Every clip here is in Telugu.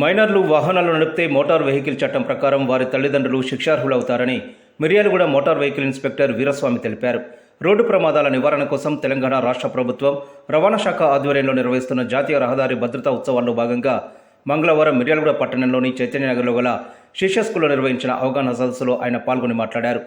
మైనర్లు వాహనాలు నడిపితే మోటార్ వెహికల్ చట్టం ప్రకారం వారి తల్లిదండ్రులు శిక్షార్హులవుతారని Miryalaguda motor vehicle inspector Veeraswamy తెలిపారు. రోడ్డు ప్రమాదాల నివారణ కోసం తెలంగాణ రాష్ట్ర ప్రభుత్వం రవాణా శాఖ ఆధ్వర్యంలో నిర్వహిస్తున్న జాతీయ రహదారి భద్రతా ఉత్సవాల్లో భాగంగా మంగళవారం మిర్యాలగూడ పట్టణంలోని చైతన్యనగర్లో గల శిష్య స్కూల్లో నిర్వహించిన అవగాహన సదస్సులో ఆయన పాల్గొని మాట్లాడారు.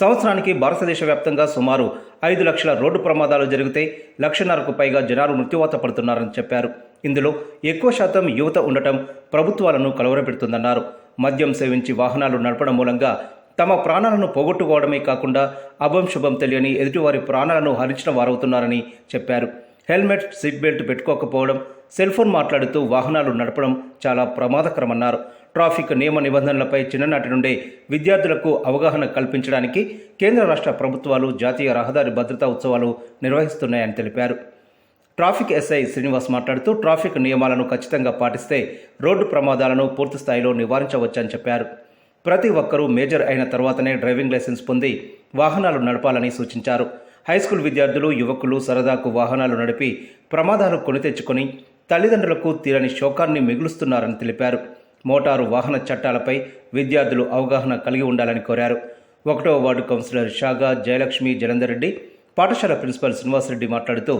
సంవత్సరానికి భారతదేశ వ్యాప్తంగా సుమారు ఐదు లక్షల రోడ్డు ప్రమాదాలు జరిగితే లక్షన్నరకు పైగా జనాలు మృత్యువాత పడుతున్నారని చెప్పారు. ఇందులో ఎక్కువ శాతం యువత ఉండటం ప్రభుత్వాలను కలవరపెడుతుందన్నారు. మద్యం సేవించి వాహనాలు నడపడం మూలంగా తమ ప్రాణాలను పోగొట్టుకోవడమే కాకుండా అభం శుభం తెలియని ఎదుటివారి ప్రాణాలను హరించిన వారవుతున్నారని చెప్పారు. హెల్మెట్ సీట్ బెల్ట్ పెట్టుకోకపోవడం సెల్ ఫోన్ మాట్లాడుతూ వాహనాలు నడపడం చాలా ప్రమాదకరమన్నారు. ట్రాఫిక్ నియమ నిబంధనలపై చిన్ననాటి నుండే విద్యార్థులకు అవగాహన కల్పించడానికి కేంద్ర రాష్ట్ర ప్రభుత్వాలు జాతీయ రహదారి భద్రతా ఉత్సవాలు నిర్వహిస్తున్నాయని తెలిపారు. ట్రాఫిక్ ఎస్ఐ శ్రీనివాస్ మాట్లాడుతూ ట్రాఫిక్ నియమాలను ఖచ్చితంగా పాటిస్తే రోడ్డు ప్రమాదాలను పూర్తి స్థాయిలో నివారించవచ్చని చెప్పారు. ప్రతి ఒక్కరూ మేజర్ అయిన తర్వాతనే డ్రైవింగ్ లైసెన్స్ పొంది వాహనాలు నడపాలని సూచించారు. హై స్కూల్ విద్యార్థులు యువకులు సరదాకు వాహనాలు నడిపి ప్రమాదాలు కొని తెచ్చుకొని తల్లిదండ్రులకు తీరని శోకాన్ని మిగులుస్తున్నారని తెలిపారు. మోటారు వాహన చట్టాలపై విద్యార్థులు అవగాహన కలిగి ఉండాలని కోరారు. ఒకటో వార్డు కౌన్సిలర్ షాగా జయలక్ష్మి జలందర్ రెడ్డి పాఠశాల ప్రిన్సిపల్ శ్రీనివాసరెడ్డి మాట్లాడుతూ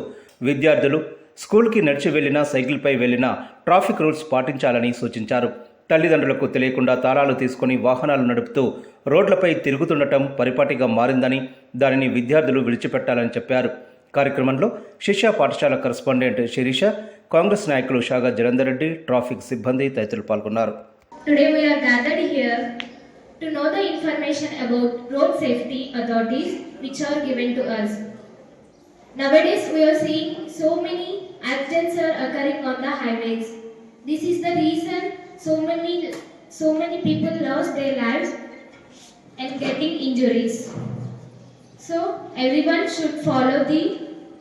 విద్యార్థులు స్కూల్కి నడిచి వెళ్ళినా సైకిల్పై వెళ్ళినా ట్రాఫిక్ రూల్స్ పాటించాలని సూచించారు. తల్లిదండ్రులకు తెలియకుండా తాళాలు తీసుకుని వాహనాలు నడుపుతూ రోడ్లపై తిరుగుతుండటం పరిపాటిగా మారిందని దానిని విద్యార్థులు విడిచిపెట్టాలని చెప్పారు. కార్యక్రమంలో శిష్య పాఠశాల కరస్పాండెంట్ శిరీష కాంగ్రెస్ నాయకులు షాగా జలందర్ రెడ్డి ట్రాఫిక్ సిబ్బంది తదితరులు పాల్గొన్నారు. Nowadays, we are seeing so many accidents are occurring on the highways. This is the reason so many so many people lost their lives and getting injuries. So everyone should follow the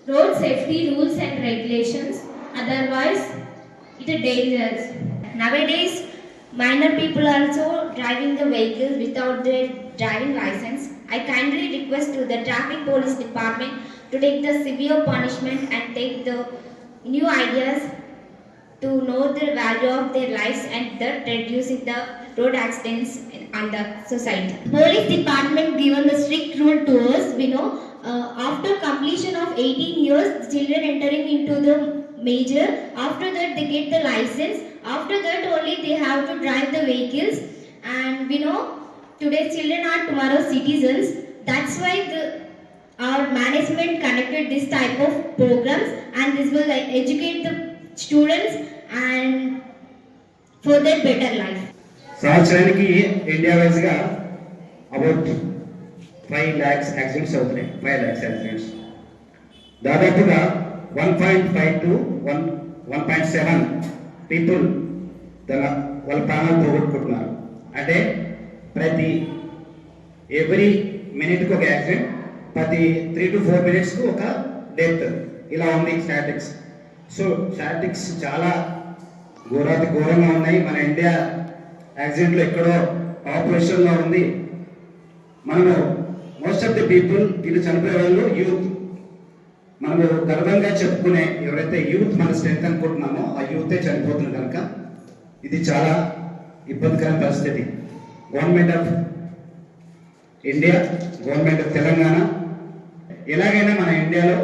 road safety rules and regulations otherwise it is dangerous. Nowadays, minor people also driving the vehicles without their driving license. I kindly request to the traffic police department to take the severe punishment and take the new ideas to know the value of their lives and that reducing the road accidents on the society. Police department given the strict rule to us, we know, uh, after completion of 18 years, children entering into the major, after that they get the license, after that only they have to drive the vehicles and we know today's children are tomorrow's citizens, that's why the our management conducted this type of programs and this will educate the students and for their better life. సంవత్సరానికి ఇండియా వైజ్గా అబౌట్ ఫైవ్ ల్యాక్స్ యాక్సిడెంట్స్ అవుతున్నాయి. ఫైవ్ ల్యాక్స్ యాక్సిడెంట్స్ దాదాపుగా one point five to one one point seven people తన వాళ్ళ ప్రాణాలు పోగొట్టుకుంటున్నారు. అంటే ప్రతి ఎవ్రీ మినిట్కి ఒక యాక్సిడెంట్ ప్రతి త్రీ టు ఫోర్ మినిట్స్కి ఒక డెత్ ఇలా ఉంది స్టాటిక్స్ సో స్టాటిక్స్ చాలా ఘోరాతి ఘోరంగా ఉన్నాయి. మన ఇండియా యాక్సిడెంట్లో ఎక్కడో ఆపరేషన్లో ఉంది. మనము మోస్ట్ ఆఫ్ ది పీపుల్ వీళ్ళు చనిపోయే వాళ్ళు యూత్. మనము గర్వంగా చెప్పుకునే ఎవరైతే యూత్ మన స్ట్రెంత్ అనుకుంటున్నామో ఆ యూతే చనిపోతుంది కనుక ఇది చాలా ఇబ్బందికరమైన పరిస్థితి. Government of India government of Telangana ఎలాగైనా మన ఇండియాలో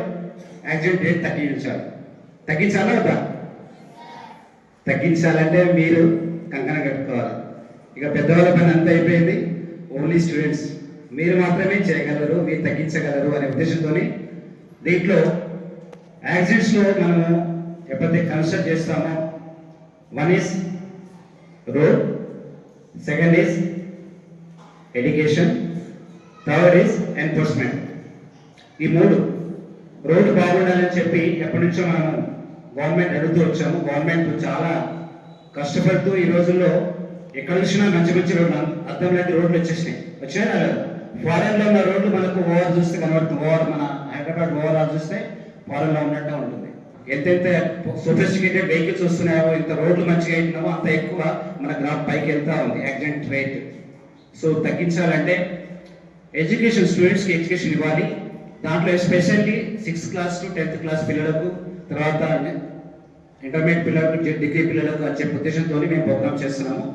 యాక్సిడెంట్ రేట్ తగ్గించాలి. తగ్గించాలా వద్దా? తగ్గించాలంటే మీరు కంకణ కట్టుకోవాలి. ఇక పెద్దవాళ్ళ పని అంత అయిపోయింది. ఓన్లీ స్టూడెంట్స్ మీరు మాత్రమే చేయగలరు మీరు తగ్గించగలరు అనే ఉద్దేశంతో దీంట్లో యాక్సిడెంట్స్లో మనము ఎప్పుడైతే కన్స్ట్రక్ట్ చేస్తామో one is road second is education third is enforcement ఈ మూడు రోడ్డు బాగుండాలని చెప్పి ఎప్పటి నుంచో మనము గవర్నమెంట్ అడుగుతూ వచ్చాము. గవర్నమెంట్ చాలా కష్టపడుతూ ఈ రోజుల్లో ఎక్కడ చూసినా మంచి మంచి రోడ్లు అర్థం లేని రోడ్లు వచ్చేసినాయి. వచ్చినాయి ఫారెన్లో ఉన్న రోడ్లు మనకు ఓవర్ చూస్తే కనబడుతుంది ఓవర్ మన హైదరాబాద్ ఓవరాల్ చూస్తే ఫారెన్లో ఉన్నట్టు ఉంటుంది. ఎంతెంత సొఫిస్టికేటెడ్ వెహికల్స్ వస్తున్నాయో ఇంత రోడ్లు మంచిగా అవుతున్నామో అంత ఎక్కువ మన గ్రాఫ్ పైకి వెళ్తా ఉంది. Accident rate. సో తగ్గించాలంటే ఎడ్యుకేషన్ స్టూడెంట్స్కి ఎడ్యుకేషన్ ఇవ్వాలి. దాంట్లో especially sixth class to tenth class పిల్లలకు తర్వాత ఇంటర్మీడియట్ పిల్లలకు డిగ్రీ పిల్లలకు వచ్చే ఉద్దేశంతో మేము ప్రోగ్రామ్ చేస్తున్నాము.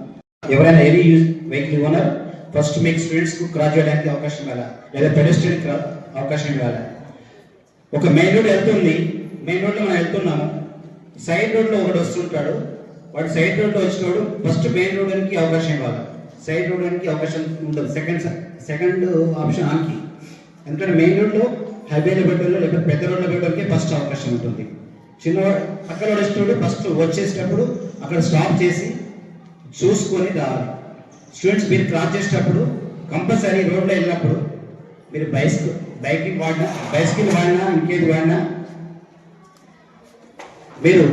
ఎవరైనా any use vehicle owner first మీకు స్టూడెంట్స్కు క్రాస్ చేయడానికి అవకాశం ఇవ్వాలి? లేదా పెడస్ట్రియన్ అవకాశం ఇవ్వాలి? ఒక మెయిన్ రోడ్ వెళ్తుంది మెయిన్ రోడ్లో మనం వెళ్తున్నాము. సైడ్ రోడ్లో ఒకడు వస్తుంటాడు. వాడు సైడ్ రోడ్లో ఫస్ట్ మెయిన్ రోడ్కి అవకాశం ఇవ్వాలి. సైడ్ రోడ్ అవకాశం ఉండదు. సెకండ్ సెకండ్ ఆప్షన్ ఆన్కి. ఎందుకంటే మెయిన్ రోడ్లో హైవేలో పెట్టడంలో లేకపోతే పెద్ద రోడ్లో పెట్టడానికి ఫస్ట్ అవకాశం ఉంటుంది. చిన్నవాడు పక్కన వచ్చినోడు ఫస్ట్ వచ్చేసేటప్పుడు అక్కడ స్టాప్ చేసి చూసుకొని రావాలి. స్టూడెంట్స్ మీరు క్రాస్ చేసేటప్పుడు కంపల్సరీ రోడ్లో వెళ్ళినప్పుడు మీరు బైక్ బైకింగ్ వాడినా బైసికల్ వాడినా ఇంకేది వాడినా మీరు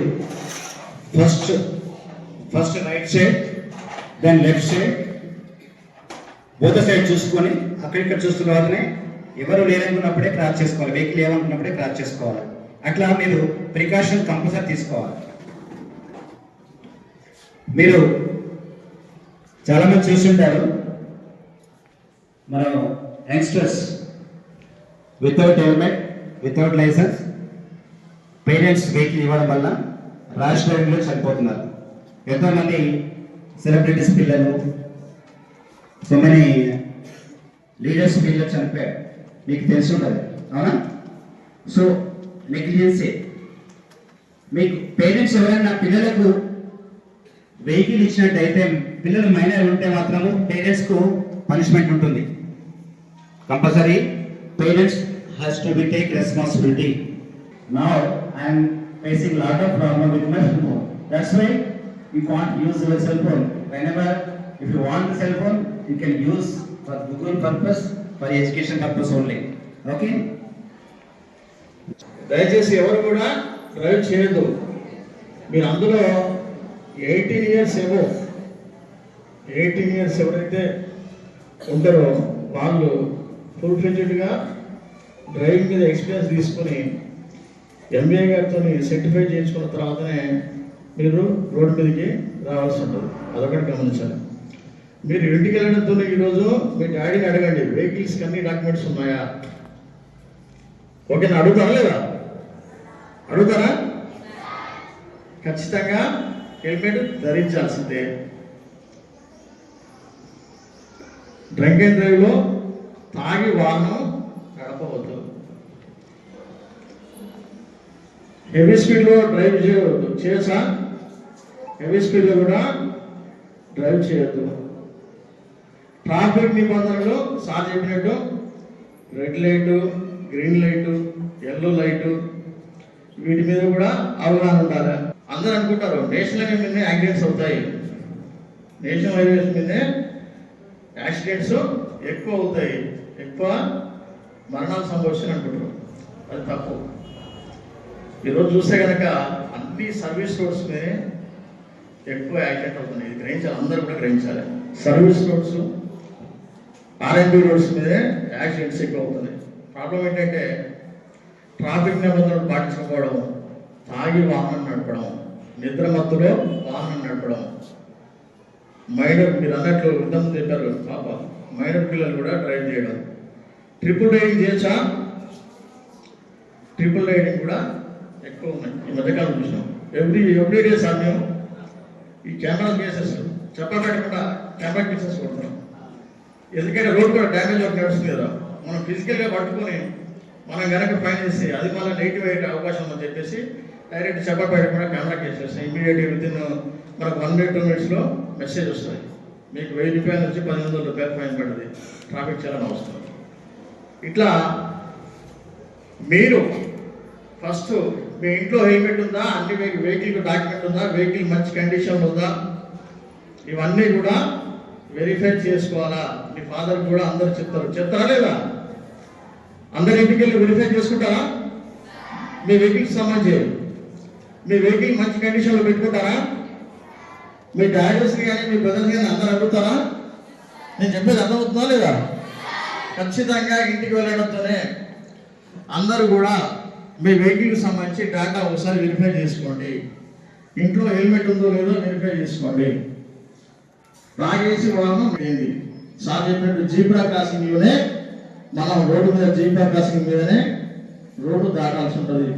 first first right side then left side both side చూసుకొని అక్కడిక్కడ చూస్తున్న వాళ్ళనే ఎవరు లేదనుకున్నప్పుడే క్రాస్ చేసుకోవాలి. వెహికల్ ఏమనుకున్నప్పుడే క్రాస్ చేసుకోవాలి. అట్లా మీరు ప్రికాషన్ కంపల్సరీ తీసుకోవాలి. మీరు చాలా మంది మనం youngsters without helmet without licence parents vehicle ఇవ్వడం వల్ల ర్యాష్ డ్రైవింగ్లో చనిపోతున్నారు. ఎంతోమంది సెలబ్రిటీస్ పిల్లలు సో మెనీ లీడర్స్ పిల్లలు చనిపోయారు. మీకు తెలిసి ఉండదు అవునా? సో నెగ్లిజెన్సే మీకు పేరెంట్స్ ఎవరైనా పిల్లలకు వెహికల్ ఇచ్చినట్టయితే పిల్లలు మైనర్ ఉంటే మాత్రము పేరెంట్స్కు పనిష్మెంట్ ఉంటుంది. Compulsory parents has to be take responsibility నా I'm facing lot of problem with my cell phone that's why you can't use your cell phone whenever if you want cell phone you can use for Google purpose for education purpose only okay దయచేసి ఎవరు కూడా డ్రైవ్ చేయొద్దు. మీరు అందులో ఎయిటీన్ ఇయర్స్ ఏమో ఎయిటీన్ ఇయర్స్ ఎవరైతే ఉంటారో వాళ్ళు ఫుల్ ఫ్లెడ్జ్డ్గా డ్రైవింగ్ మీద ఎక్స్పీరియన్స్ తీసుకొని ఎంబీఏ గారితో సర్టిఫై చేయించుకున్న తర్వాతనే మీరు రోడ్డు మీదకి రావాల్సి ఉంటుంది. అదొకటి గమనించాలి. మీరు ఇంటికి వెళ్ళడంతో ఈరోజు మీ డాడీని అడగండి. వెహికల్స్కి అన్ని డాక్యుమెంట్స్ ఉన్నాయా? ఓకే నేను అడుగుతాను లేదా? అడుగుతారా? ఖచ్చితంగా హెల్మెట్ ధరించాల్సిందే. డ్రంక్ అండ్ డ్రైవ్లో తాగి వాహనం నడపవద్దు. హెవీ స్పీడ్లో డ్రైవ్ చేయవద్దు. చేయొచ్చా హెవీ స్పీడ్లో కూడా డ్రైవ్ చేయొద్దు. ట్రాఫిక్ నిబంధనలు సార్ చెప్పినట్టు red light green light yellow light వీటి మీద కూడా అవగాహన ఉండాలి. అందరూ అనుకుంటారు నేషనల్ హైవే మీదనే యాక్సిడెంట్స్ అవుతాయి. నేషనల్ హైవేస్ మీదనే యాక్సిడెంట్స్ ఎక్కువ అవుతాయి. ఎక్కువ మరణాలు సంభవిస్తాయి అనుకుంటారు. అది తప్పు. ఈరోజు చూస్తే కనుక అన్ని సర్వీస్ రోడ్స్ మీదే ఎక్కువ యాక్సిడెంట్ అవుతుంది ఇది గ్రహించాలి. అందరూ కూడా గ్రహించాలి. సర్వీస్ రోడ్స్ ఆర్ఎంబి రోడ్స్ మీదే యాక్సిడెంట్స్ ఎక్కువ అవుతున్నాయి. ప్రాబ్లం ఏంటంటే ట్రాఫిక్ నిబంధనలు పాటించకపోవడం తాగి వాహనం నడపడం నిద్ర మత్తులో వాహనం నడపడం. మైనర్ మీరు అన్నట్లు యుద్ధం చెప్పారు పాప. మైనర్ పిల్లలు కూడా డ్రైవ్ చేయడం. ట్రిపుల్ రైడింగ్ చేయొచ్చా ట్రిపుల్ రైడింగ్ కూడా ఎక్కువ ఉన్నాయి. ఈ మధ్యకాలం చూసినాం. ఎవ్రీ ఎవ్రీ డే సార్ మేము ఈ కెమెరా కేసెస్ చెప్పబెట్టకుండా కెమెరా కేసెస్ కొడుతున్నాం ఎందుకంటే రోడ్ కూడా డ్యామేజ్ ఒకటి నడుస్తుంది కదా. మనం ఫిజికల్గా పట్టుకొని మనం కనుక ఫైన్ చేసి అది మళ్ళీ నెగిటివ్ అయ్యే అవకాశం ఉందని చెప్పేసి డైరెక్ట్ చెప్పబెట్టకుండా కెమెరా కేసు చేస్తాం. ఇమీడియట్గా విత్ ఇన్ మనకు వన్ మినిట్ టూ మినిట్స్లో మెసేజ్ వస్తుంది. మీకు వెయ్యి రూపాయలు నుంచి పది వందల రూపాయలు ఫైన్ పడుతుంది. ట్రాఫిక్ చాలా అవసరం. ఇట్లా మీరు ఫస్ట్ మీ ఇంట్లో హెల్మెట్ ఉందా అన్ని వెహికల్ డాక్యుమెంట్ ఉందా? వెహికల్ మంచి కండిషన్ ఉందా? ఇవన్నీ కూడా వెరిఫై చేసుకోవాలా? మీ ఫాదర్ కూడా అందరు చెప్తారు. చెప్తారా లేదా? అందరి ఇంటికి వెళ్ళి వెరిఫై చేసుకుంటారా? మీ వెహికల్కి సంబంధించి మీ వెహికల్ మంచి కండిషన్లో పెట్టుకుంటారా? మీ డ్రైవర్స్ని కానీ మీ బ్రదర్స్ కానీ అందరు అడుగుతారా నేను చెప్పేది అర్థమవుతుందా లేదా? ఖచ్చితంగా ఇంటికి వెళ్ళడంతోనే అందరూ కూడా మీ వెహికల్కి సంబంధించి డేటా ఒకసారి వెరిఫై చేసుకోండి. ఇంట్లో హెల్మెట్ ఉందో లేదో వెరిఫై చేసుకోండి. రాగేసి వాహనం ఏంది? సార్ చెప్పినట్టు జీబ్రా క్రాసింగ్లోనే మనం రోడ్డు మీద జీపీ క్రాసింగ్ మీదనే రోడ్డు దాటాల్సి ఉంటుంది.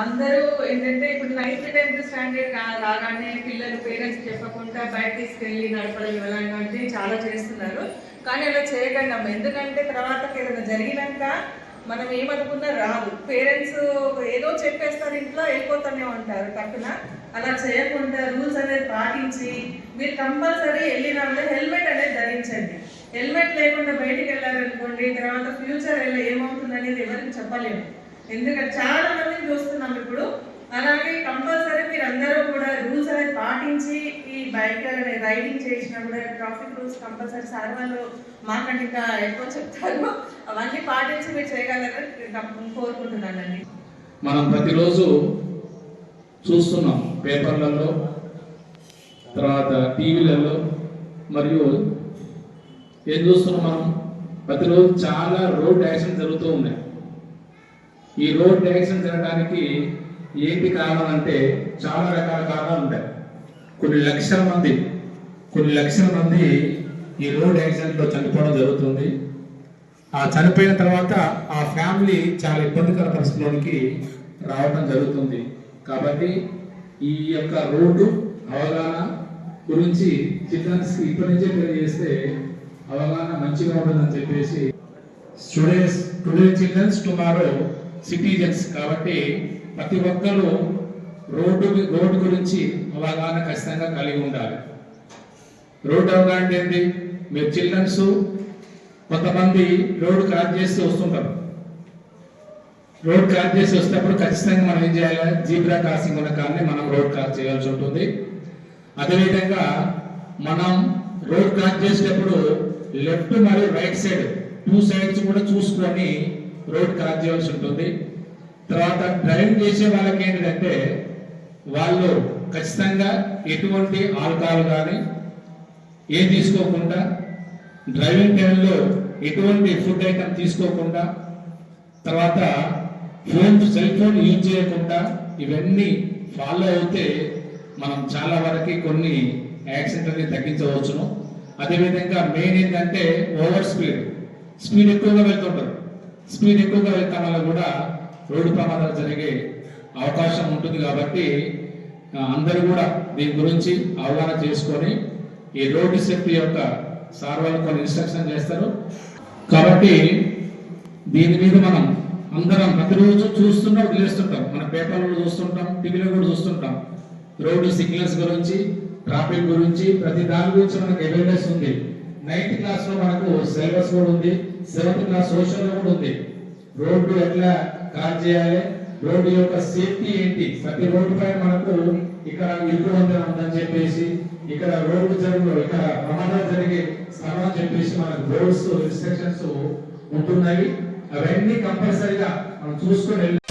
అందరూ ఏంటంటే ఇప్పుడు నైన్త్ టెన్త్ స్టాండర్డ్ రాగానే పిల్లలు పేరెంట్స్ చెప్పకుండా బయట తీసుకెళ్ళి నడపడం ఇవ్వాలంటే చాలా చేస్తున్నారు. కానీ అలా చేయకండి అమ్మ. ఎందుకంటే తర్వాత ఏదైనా జరిగినాక మనం ఏమనుకున్నా రాదు. పేరెంట్స్ ఏదో చెప్పేస్తారు ఇంట్లో వెళ్ళిపోతూనే ఉంటారు తక్కున అలా చేయకుండా రూల్స్ అనేది పాటించి మీరు కంపల్సరీ వెళ్ళినప్పుడు హెల్మెట్ అనేది ధరించండి. హెల్మెట్ లేకుండా బయటికి వెళ్ళారనుకోండి తర్వాత ఫ్యూచర్ ఎలా ఏమవుతుంది అనేది ఎవరికి చెప్పలేము. ఎందుకంటే చాలా మందిని చూస్తున్నాం ఇప్పుడు. అలాగే కంపల్సరీ మీరు అందరూ కూడా రూల్స్ అనేది పాటించి ఈ బైక్ రైడింగ్ చేసినా కూడా ట్రాఫిక్ రూల్స్ కంపల్సరీ సార్ వాళ్ళు మాకంటే ఇంకా ఎక్కువ చెప్తారు. అవన్నీ పాటించి మీరు చేయగలరని కోరుకుంటున్నాను కోరుకుంటున్నానండి. మనం ప్రతిరోజు చూస్తున్నాం పేపర్లలో తర్వాత టీవీలలో మరియు ఏం చూస్తున్నాం మనం? ప్రతిరోజు చాలా రోడ్ యాక్సిడెంట్ జరుగుతూ ఉన్నాయి. ఈ రోడ్ యాక్సిడెంట్ జరగడానికి ఏంటి కారణం అంటే చాలా రకాల కారణాలు ఉంటాయి. కొన్ని లక్షల మంది కొన్ని లక్షల మంది ఈ రోడ్ యాక్సిడెంట్లో చనిపోవడం జరుగుతుంది. ఆ చనిపోయిన తర్వాత ఆ ఫ్యామిలీ చాలా ఇబ్బందికర పరిస్థితుల్లోనికి రావడం జరుగుతుంది. కాబట్టి ఈ యొక్క రోడ్డు అవగాహన గురించి చిల్డ్రన్స్ ఇప్పటి నుంచే తెలియజేస్తే అవగాహన మంచిగా ఉంటుందని చెప్పేసి students today childrens tomorrow citizens కాబట్టి ప్రతి ఒక్కరూ రోడ్డు రోడ్డు గురించి అవగాహన ఖచ్చితంగా కలిగి ఉండాలి. రోడ్డు అవగాహన ఏంటి? మీరు చిల్డ్రన్స్ కొంతమంది రోడ్డు క్రాస్ చేసి వస్తుంటారు. రోడ్ క్రాస్ చేసి వస్తేప్పుడు ఖచ్చితంగా మనం ఏం చేయాలి? జీబ్రా క్రాసింగ్ ఉన్న కానీ మనం రోడ్ క్రాస్ చేయాల్సి ఉంటుంది. అదేవిధంగా మనం రోడ్ క్రాస్ చేసేటప్పుడు లెఫ్ట్ మరియు రైట్ సైడ్ టూ సైడ్స్ కూడా చూసుకొని రోడ్ క్రాస్ చేయాల్సి ఉంటుంది. తర్వాత డ్రైవింగ్ చేసే వాళ్ళకి ఏంటంటే వాళ్ళు ఖచ్చితంగా ఎటువంటి ఆల్కహాల్ కానీ ఏం తీసుకోకుండా డ్రైవింగ్ టైంలో ఎటువంటి ఫుడ్ ఐటమ్ తీసుకోకుండా తర్వాత ఫోన్ సెల్ ఫోన్ యూజ్ చేయకుండా ఇవన్నీ ఫాలో అయితే మనం చాలా వరకు కొన్ని యాక్సిడెంట్ అనేది తగ్గించవచ్చును. అదేవిధంగా మెయిన్ ఏంటంటే ఓవర్ స్పీడ్ స్పీడ్ ఎక్కువగా వెళ్తుంటారు స్పీడ్ ఎక్కువగా వెళ్తాం వల్ల కూడా రోడ్డు ప్రమాదాలు జరిగే అవకాశం ఉంటుంది కాబట్టి అందరూ కూడా దీని గురించి అవగాహన చేసుకొని ఈ రోడ్డు సేఫ్టీ యొక్క సార్ వాళ్ళు కొన్ని ఇన్స్ట్రక్షన్ చేస్తారు. కాబట్టి దీని మీద మనం అందరం ప్రతిరోజు చూస్తుంటాం వదిలేస్తుంటాం మన పేపర్లో చూస్తుంటాం టీవీలో కూడా చూస్తుంటాం. రోడ్డు సిగ్నల్స్ గురించి ట్రాఫిక్ గురించి ప్రతి దాని గురించి మనకు అవేర్నెస్ ఉంది. నైన్త్ క్లాస్లో మనకు సిలబస్ కూడా ఉంది. సెవెంత్ క్లాస్ సోషల్లో కూడా ఉంది. రోడ్డు ఎట్లా కాల్ చేయాలి? రోడ్డు యొక్క సేఫ్టీ ఏంటి? ప్రతి రోడ్డు పైన మనకు ఇక్కడ ఇల్లు వందన ఉందని చెప్పేసి ఇక్కడ రోడ్డు జరుగు ఇక్కడ ప్రమాదాలు జరిగే స్థలం అని చెప్పేసి మనకు బోర్డ్స్ ఇన్స్ట్రక్షన్స్ ఉంటున్నాయి. అవన్నీ కంపల్సరీగా మనం చూసుకొని వెళ్ళి